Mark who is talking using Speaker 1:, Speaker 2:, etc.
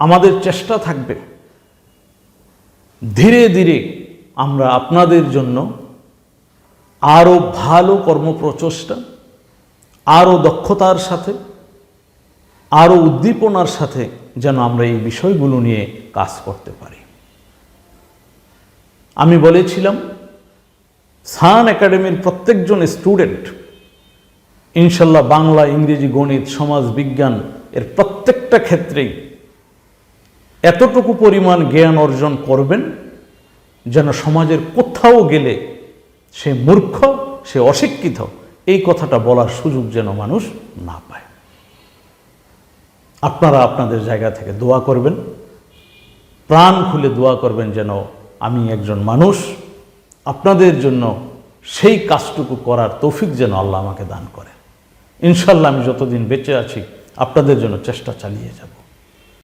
Speaker 1: আমাদের চেষ্টা থাকবে। ধীরে ধীরে আমরা আপনাদের জন্য আরও ভালো কর্মপ্রচেষ্টা আরও দক্ষতার সাথে আরও উদ্দীপনার সাথে যেন আমরা এই বিষয়গুলো নিয়ে কাজ করতে পারি। আমি বলেছিলাম, সান একাডেমির প্রত্যেকজন স্টুডেন্ট, ইনশাল্লাহ বাংলা, ইংরেজি, গণিত, সমাজ, বিজ্ঞান এর প্রত্যেকটা ক্ষেত্রেই এতটুকু পরিমাণ জ্ঞান অর্জন করবেন যেন সমাজের কোথাও গেলে সে মূর্খ, সে অশিক্ষিত। এই কথাটা বলার সুযোগ যেন মানুষ না পায়। আপনারা আপনাদের জায়গা থেকে দোয়া করবেন। প্রাণ খুলে দোয়া করবেন যেন আমি একজন মানুষ, আপনাদের জন্য সেই কাজটুকু করার তৌফিক যেন আল্লাহ আমাকে দান করে। ইনশাল্লাহ আমি যতদিন বেঁচে আছি, আপনাদের জন্য চেষ্টা চালিয়ে যাব।